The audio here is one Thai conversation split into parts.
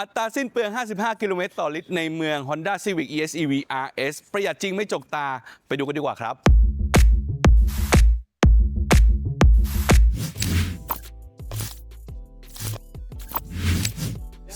อัตราสิ้นเปลือง 55 กิโลเมตรต่อลิตรในเมือง Honda Civic ES EV RS ประหยัดจริงไม่จกตาไปดูกันดีกว่าครับ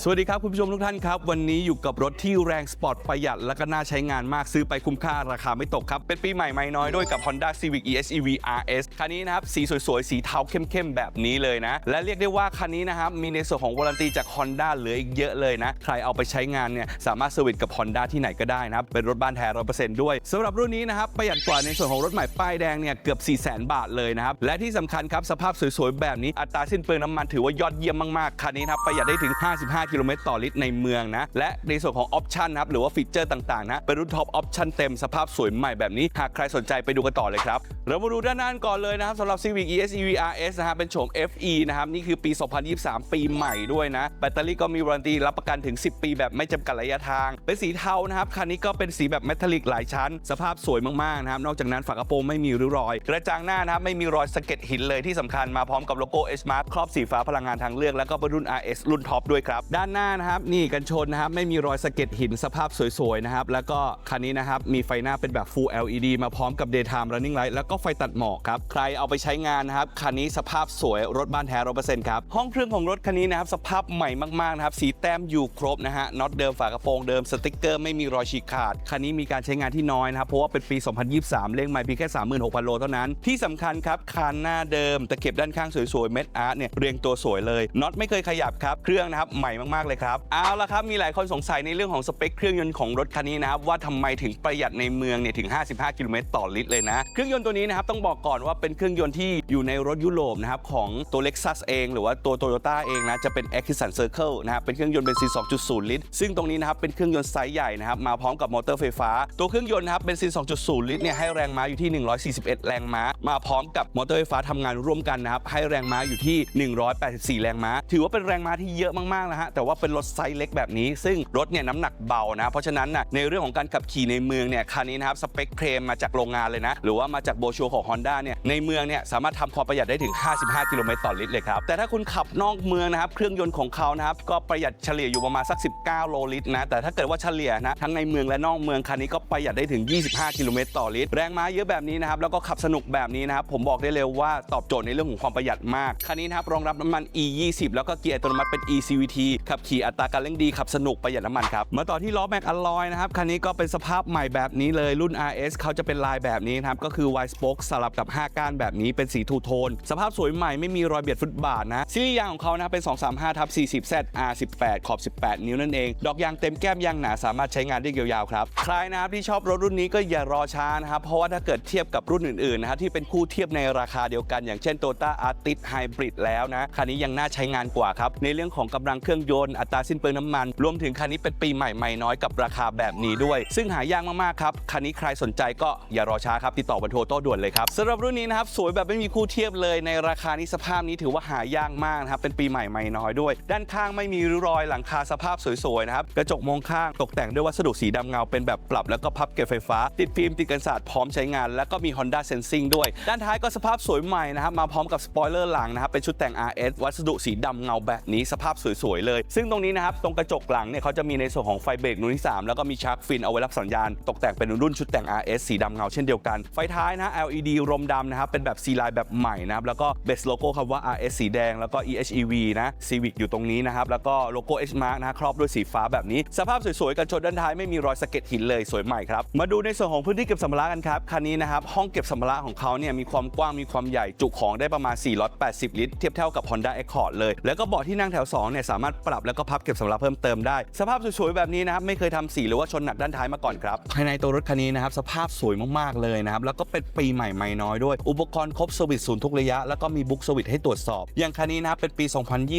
สวัสดีครับ คุณผู้ชมทุกท่านครับ วันนี้อยู่กับรถที่แรงสปอร์ตประหยัด และก็น่าใช้งานมากซื้อไปคุ้มค่าราคาไม่ตกครับ เป็นปีใหม่ไม่น้อยด้วยกับ Honda Civic ES EV RS คันนี้นะครับ สีสวยๆ สีเทาเข้มๆ แบบนี้เลยนะ และเรียกได้ว่าคันนี้นะครับ มีในส่วนของวารันตีจาก Honda เหลืออีกเยอะเลยนะ ใครเอาไปใช้งานเนี่ยสามารถเซอร์วิสกับ Honda ที่ไหนก็ได้นะครับเป็นรถบ้านแท้ร้อยเปอร์เซนต์ด้วยสำหรับรุ่นนี้นะครับประหยัดกว่าในส่วนของรถใหม่ป้ายแดงเนี่ยเกือบ 4 0 0 0 0 0 บาทเลยนะครับและที่สำคัญครับสภาพสวยๆแบบนี้อัตราสิ้นเปลืองน้ำมันถือว่ายอดเยี่ยมมากๆคันนี้นะครับประหยัดได้ถึง 55กิโลเมตรต่อลิตรในเมืองนะ และในส่วนของออปชันนะครับหรือว่าฟีเจอร์ต่างๆนะเป็นรุ่นท็อปออปชันเต็มสภาพสวยใหม่แบบนี้หากใครสนใจไปดูกันต่อเลยครับ เรามาดูด้านหน้าก่อนเลยนะครับสำหรับ Civic ES EV RS นะฮะเป็นโฉม FE นะครับ นี่คือปี 2023 ปีใหม่ด้วยนะ แบตเตอรี่ก็มีวารันตีรับประกันถึง 10 ปีแบบไม่จำกัดระยะทาง เป็นสีเทานะครับ คันนี้ก็เป็นสีแบบเมทัลลิกหลายชั้น สภาพสวยมาก ๆ นะครับ นอกจากนั้นฝากระโปรงไม่มีริ้วรอย กระจังหน้านะครับ ไม่มีรอยสะเก็ดหินเลยที่สำคัญมาพร้อมกับโลโก้ S Mark ครอบสีฟ้าพลังงานทางเลือกแล้วก็เป็นรุ่น RS รุ่นท็อปด้วยครับด้านหน้านะครับนี่กันชนนะครับไม่มีรอยสะเก็ดหินสภาพสวยๆนะครับแล้วก็คันนี้นะครับมีไฟหน้าเป็นแบบ Full LED มาพร้อมกับ Daytime Running Light แล้วก็็ไฟตัดหมอกครับ ใครเอาไปใช้งานนะครับ คันนี้สภาพสวยรถบ้านแท้ร้อเปอร์เซ็นต์ครับ ห้องเครื่องของรถคันนี้นะครับ สภาพใหม่มากๆนะครับ สีแต้มอยู่ครบนะฮะ น็อตเดิมฝากระโปรงเดิม สติ๊กเกอร์ไม่มีรอยฉีกขาด คันนี้มีการใช้งานที่น้อยนะครับ เพราะว่าเป็นปี 2023 เลขไมล์เพียงแค่ 36,000 โลเท่านั้น ที่สำคัญครับคานหน้าเดิม ตะเข็บด้านข้างสวยๆ เม็ดอาร์ตเนี่ย เรียงตัวสวยเลย น็อตไม่เคยขยับครับ เครื่องนะครับใหม่มากๆเลยครับ เอาละครับ มีหลายคนสงสัยในเรื่องของสเปคเครื่องยนต์ของรถคันนี้นะครับว่าทำไมถึงประหยัดในเมืองเนี่ยถึง 55 กิโลเมตรต่อลิตรเลยนะ เครื่องยนต์ตัวนี้นะครับต้องบอกก่อนว่าเป็นเครื่องยนต์ที่อยู่ในรถยุโรปนะครับของตัว Lexus เอง หรือว่าตัว Toyota เองนะจะเป็น a c c i s Circle นะครับเป็นเครื่องยนต์เบนซิน 2.0 ลิตร ซึ่งตรงนี้นะครับเป็นเครื่องยนต์ไซส์ใหญ่นะครับมาพร้อมกับมอเตอร์ไฟฟ้า ตัวเครื่องยนต์นะครับเบนซิน 2.0 ลิตรเนี่ยให้แรงม้าอยู่ที่ 141 แรงม้า มาพร้อมกับมอเตอร์ไฟฟ้าทำงานร่วมกันนะครับให้แรงม้าอยู่ที่ 184 แรงม้า ถือว่าเป็นแรงม้าที่เยอะมากๆนะฮะแต่ว่าเป็นรถไซส์เล็กแบบนี้ ซึ่งรถเนี่ยน้ำหนักเบานะเพราะฉะนั้นนะในเรื่องของการขับขี่ในเมืองเนี่ยคันนี้นะครับสเปคเคลมมาจากโรงงานเลยนะหรือว่ามาจากโบชัวของ Honda เนี่ยในเมืองเนี่ยสามารถทำความประหยัดได้ถึง 55 กิโลเมตรต่อลิตรเลยครับ แต่ถ้าคุณขับนอกเมืองนะครับ เครื่องยนต์ของเขานะครับ ก็ประหยัดเฉลี่ยอยู่ประมาณสัก 19 โลลิตรนะ แต่ถ้าเกิดว่าเฉลี่ยนะทั้งในเมืองและนอกเมืองคันนี้ก็ประหยัดได้ถึง 25 กิโลเมตรต่อลิตร แรงม้าเยอะแบบนี้นะครับแล้วก็ขับสนุกแบบนี้นะครับผมบอกได้เลยว่าตอบโจทย์ในเรื่องของความประหยัดมากคันนี้นะครับรองรับน้ำมัน E 20แล้วก็เกียร์อัตโนมัติเป็น E CVT ขับขี่อัตราการเร่งดีขับสนุกประหยัดน้ำมันครับมาต่อที่ล้อแม็กอลลอยนะครับคันนี้ก็เป็นสภาพใหม่แบบนี้เลยรุ่น RS เขาจะเป็นลายแบบนี้นะครับก็คือ Y spoke สลับกับ 5 ก้านแบบนี้เป็นสีทูโทน สภาพสวยใหม่ไม่มีรอยเบียดฟุตบาทนะซีรีส์ยางของเขานะเป็น 235ทับ40 Z R18 ขอบ 18 นิ้วนั่นเอง ดอกยางเต็มแก้มยางหนาสามารถใช้งานได้ยาวๆครับ ใครนะครับที่ชอบรถรุ่นนี้ก็อย่ารอช้านะครับ เพราะว่าถ้าเกิดเทียบกับรุ่นอื่นๆนะครับที่เป็นคู่เทียบในราคาเดียวกัน อย่างเช่น Toyota Artis Hybrid แล้วนะคันนี้ยังน่าใช้งานกว่าครับในเรื่องของกำลังเครื่องยนต์อัตราสิ้นเปลืองน้ำมัน รวมถึงคันนี้เป็นปีใหม่ใหม่น้อยกับราคาแบบนี้ด้วย ซึ่งหายากมากๆครับคันนี้ใครสนใจก็อย่ารอช้าครับติดต่อบันโทรโต้ด่วนเลยครับสำหรับรุ่นนี้นะครับสวยแบบไม่มีคู่เทียบเลยในราคานี้สภาพนี้ถือว่าหายากมากนะครับเป็นปีใหม่ใหม่น้อยด้วย ด้านข้างไม่มีริ้วรอยหลังคาสภาพสวยๆนะครับกระจกมองข้างตกแต่งด้วยวัสดุสีดำเงาเป็นแบบปรับแล้วก็พับเก็บไฟฟ้า ติดฟิล์มติดกันสาดพร้อมใช้งาน แล้วก็มี Honda Sensing ด้วย ด้านท้ายก็สภาพสวยใหม่นะครับมาพร้อมกับสปอยเลอร์หลังนะครับเป็นชุดแต่ง RS วัสดุสีดำเงาแบบนี้สภาพสวยๆเลย ซึ่งตรงนี้นะครับตรงกระจกหลังเนี่ยเขาจะมีในส่วนของไฟเบรกรุ่นที่สามแล้วก็มีชาร์กฟินเอาไว้รับสัญญาณ ตกแต่งเป็นรุ่นชุดแต่ง RS สีดำเงาเช่นเดียวกันไฟท้ายนะ LED รมดำนะครับ เป็นแบบ C line แบบใหม่นะครับ แล้วก็เบสโลโก้คำว่า RS สีแดง แล้วก็ EHEV นะ Civic อยู่ตรงนี้นะครับ แล้วก็โลโก้ H Mark นะครอบด้วยสีฟ้าแบบนี้ สภาพสวยๆ กันชนด้านท้ายไม่มีรอยสะเก็ดหินเลยสวยใหม่ครับ มาดูในส่วนของพื้นที่เก็บสัมภาระกันครับ คันนี้นะครับ ห้องเก็บสัมภาระของเขาเนี่ยมีความกว้างมีความใหญ่จุของได้ประมาณ 480 ลิตร เทียบเท่ากับ Honda Accord เลย แล้วก็เบาะที่นั่งแถว2เนี่ยสามารถปรับแล้วก็พับเก็บสัมภาระเพิ่มเติมได้สภาพสวยๆแบบนี้นะครับไม่เคยทำสีหรือว่าชนหนักด้านท้ายมาก่อนครับภายในตัวรถคันนี้นะครับสภาพสวยมากๆเลยนะครับแล้วก็เป็นปีใหม่ใหม่น้อยด้วย อุปกรณ์ครบสวิตศูนย์ทุกระยะ แล้วก็มีบุ๊กสวิตให้ตรวจสอบ อย่างคันนี้นะครับเป็นปี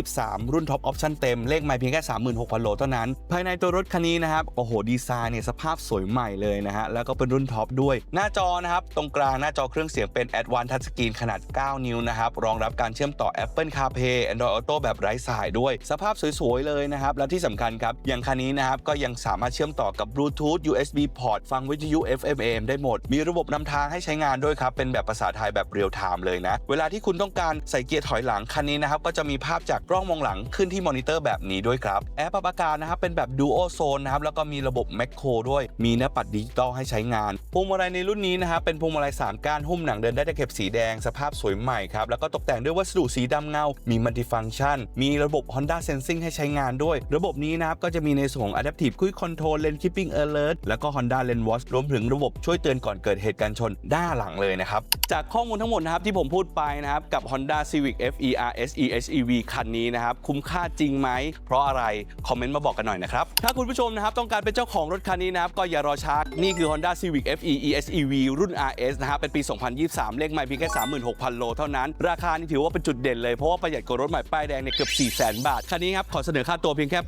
2023 รุ่นท็อปออปชั่นเต็ม เลขไม่เพียงแค่ 36,000 โลเท่านั้น ภายในตัวรถคันนี้นะครับโอ้โหดีไซน์เนี่ยสภาพสวยใหม่เลยนะฮะแล้วก็เป็นรุ่นท็อปด้วย หน้าจอนะครับตรงกลางหน้าจอเครื่องเสียงเป็น Advanced Touch Screen ขนาด 9 นิ้วนะครับรองรับการเชื่อมต่อ Apple CarPlay Android Auto แบบไร้สายด้วย สภาพสวยๆเลยนะครับและที่สำคัญครับอย่างคันนี้นะครับก็ยังสามารถเชื่อมต่อกับ Bluetooth USB port ฟังวิทยุ FM AM ได้หมด มีระบบนำทางให้ใช้งานานด้วยครับ เป็นแบบภาษาไทยแบบเรียลไทม์เลยนะ เวลาที่คุณต้องการใส่เกียร์ถอยหลังคันนี้นะครับ ก็จะมีภาพจากกล้องมองหลังขึ้นที่มอนิเตอร์แบบนี้ด้วยครับ แอร์ปรับอากาศนะครับ เป็นแบบ Duo Zone นะครับ แล้วก็มีระบบแม c โครด้วย มีหน้าปัดดิจิตอลให้ใช้งาน พวงมาลัยในรุ่นนี้นะครับ เป็นพวงมาลัย3ก้านหุ้มหนังเดินได้ตะเข็บสีแดง สภาพสวยใหม่ครับ แล้วก็ตกแต่งด้วยวัสดุสีดำเงา มีมัลติฟังชัน มีระบบ Honda Sensing ให้ใช้งานด้วย ระบบนี้นะครับ ก็จะมีในส่วนของ Adaptive Cruise Control Lane Keeping Alert แล้วก็ Honda Lane Watch รวมถึงระบบช่วยเตือนก่อนเกิดเหตุการณ์ชนด้าหลังเลยนะครับ จากข้อมูลทั้งหมดนะครับที่ผมพูดไปนะครับกับ Honda Civic FERS EHEV คันนี้นะครับคุ้มค่าจริงไหม เพราะอะไร คอมเมนต์มาบอกกันหน่อยนะครับ ถ้าคุณผู้ชมนะครับต้องการเป็นเจ้าของรถคันนี้นะครับก็อย่ารอช้านี่คือ Honda Civic FE EHEV รุ่น RS นะครับเป็นปี 2023 เลขใหม่เพียงแค่ 36,000 โลเท่านั้น ราคานี่ถือว่าเป็นจุดเด่นเลยเพราะว่าประหยัดกว่ารถใหม่ป้ายแดงเนี่ยเกือบ 400,000 บาท คันนี้ครับขอเสนอค่าตัวเพียงแค่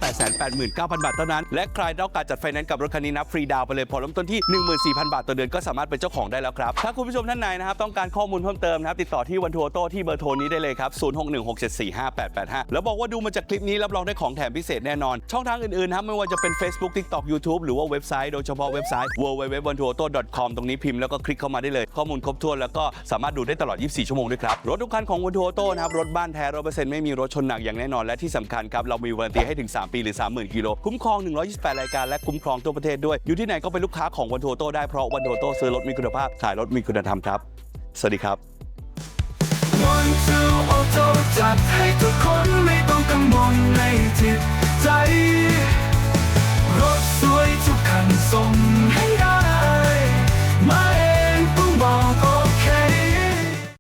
889,000 บาทเท่านั้น และใครต้องการจัดไฟแนนซ์กับรถคันนี้นะฟรีดาวไปเลยพอเริ่มต้นที่ 14,000 บาทต่อเดือนก็สามารถเป็นเจ้าของได้แล้วครับถ้าคุณผู้ชมท่านไหนนะครับต้องการข้อมูลเพิ่มเติมนะครับติดต่อที่วันทัวโต้ที่เบอร์โทรนี้ได้เลยครับ 0616745885 แล้วบอกว่าดูมาจากคลิปนี้รับรองได้ของแถมพิเศษแน่นอน ช่องทางอื่นๆนะครับไม่ว่าจะเป็น Facebook TikTok YouTube หรือว่าเว็บไซต์โดยเฉพาะเว็บไซต์ www.vantuoto.com ตรงนี้พิมพ์แล้วก็คลิกเข้ามาได้เลย ข้อมูลครบถ้วนแล้วก็สามารถดูได้ตลอด 24 ชั่วโมงด้วยครับ รถทุกคันของวันทัวโต้นะครับรถบ้านแท้ร้อยเปอร์เซ็นต์ไม่มีรถชนหนักอย่างแน่นอนและที่สำคัญครับเรามีวารันตีให้ถึง 3 ปีหรือ 30,000กิโลคุ้มครอง 128 รายการและคุ้มครองทั่วประเทศด้วยอยู่ที่ไหนก็เป็นลูกค้าของวันทัวโต้ได้เพราะวันทัวโต้ซื้อรถมีคุณภาพขายรถมีคุณธรรมครับ สวัสดีครับ